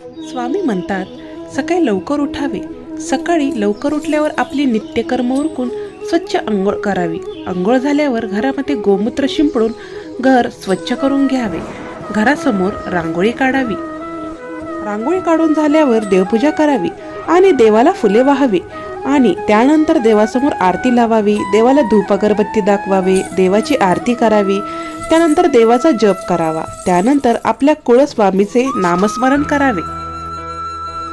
स्वामी म्हणतात सकाळी लवकर उठावे. सकाळी लवकर उठल्यावर आपली नित्यकर्म उरकून स्वच्छ आंघोळ करावी. आंघोळ झाल्यावर घरामध्ये गोमूत्र शिंपडून घर स्वच्छ करून घ्यावे. घरासमोर रांगोळी काढावी. रांगोळी काढून झाल्यावर देवपूजा करावी आणि देवाला फुले वाहावी. आणि त्यानंतर देवासमोर आरती लावावी. देवाला धूप अगरबत्ती दाखवावे. देवाची आरती करावी. त्यानंतर देवाचा जप करावा. त्यानंतर आपल्या कुळस्वामीचे नामस्मरण करावे.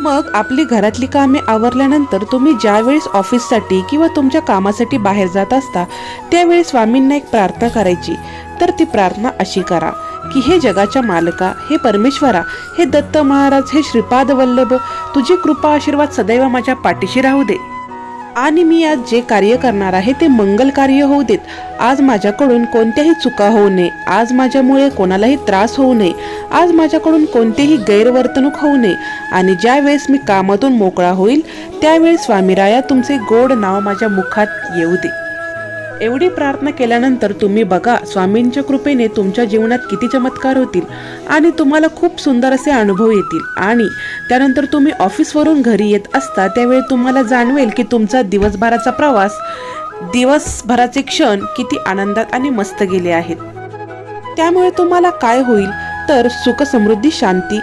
मग आपली घरातली कामे आवरल्यानंतर तुम्ही ज्यावेळेस ऑफिससाठी किंवा तुमच्या कामासाठी बाहेर जात असता त्यावेळी स्वामींना एक प्रार्थना करायची. तर ती प्रार्थना अशी करा की हे जगाच्या मालका हे परमेश्वरा हे दत्त महाराज हे श्रीपाद वल्लभ तुझी कृपा आशीर्वाद सदैव माझ्या पाठीशी राहू दे. आणि मी आज जे कार्य करणार आहे ते मंगल कार्य होऊ देत. आज माझ्याकडून कोणत्याही चुका होऊ नये. आज माझ्यामुळे कोणालाही त्रास होऊ नये. आज माझ्याकडून कोणतेही गैरवर्तणूक होऊ नये. आणि ज्यावेळेस मी कामातून मोकळा होईल त्यावेळेस स्वामीराया तुमचे गोड नाव माझ्या मुखात येऊ दे. एवढी प्रार्थना केल्यानंतर तुम्ही बघा स्वामींच्या कृपेने तुमच्या जीवनात किती चमत्कार होतील आणि तुम्हाला खूप सुंदर असे अनुभव येतील. आणि त्यानंतर तुम्ही ऑफिसवरून घरी येत असता त्यावेळी तुम्हाला जाणवेल की तुमचा दिवसभराचा प्रवास दिवसभराचे क्षण किती आनंदात आणि मस्त गेले आहेत. त्यामुळे तुम्हाला काय होईल तर सुख समृद्धी शांती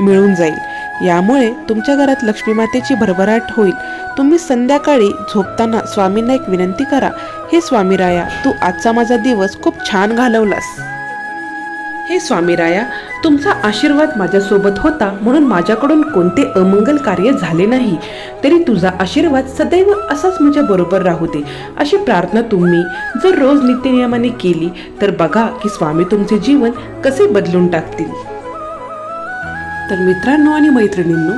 मिळून जाईल. यामुळे तुमच्या घरात लक्ष्मी मातेची भरभराट होईल. तुम्ही संध्याकाळी झोपताना स्वामींना एक विनंती करा हे स्वामीराया तू आजचा माझा दिवस खूप छान घालवलास. हे स्वामीराया तुमचा आशीर्वाद माझ्यासोबत होता म्हणून माझ्याकडून कोणते अमंगल कार्य झाले नाही. तरी तुझा आशीर्वाद सदैव असाच माझ्या बरोबर राहू दे. अशी प्रार्थना तुम्ही जर रोज नित्यनियमाने केली तर बघा की स्वामी तुमचे जीवन कसे बदलून टाकतील. तर मित्रांनो आणि मैत्रिणींनो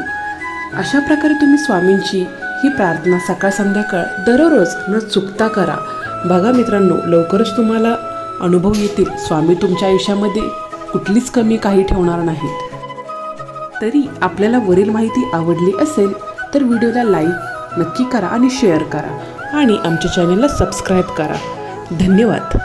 अशा प्रकारे तुम्ही स्वामींची ही प्रार्थना सकाळ संध्याकाळ दररोज न चुकता करा. बघा मित्रांनो लवकरच तुम्हाला अनुभव येतील. स्वामी तुमच्या आयुष्यामध्ये कुठलीच कमी काही ठेवणार नाहीत. तरी आपल्याला वरील माहिती आवडली असेल तर व्हिडिओला लाईक नक्की करा आणि शेअर करा. आणि आमच्या चॅनलला सबस्क्राईब करा. धन्यवाद.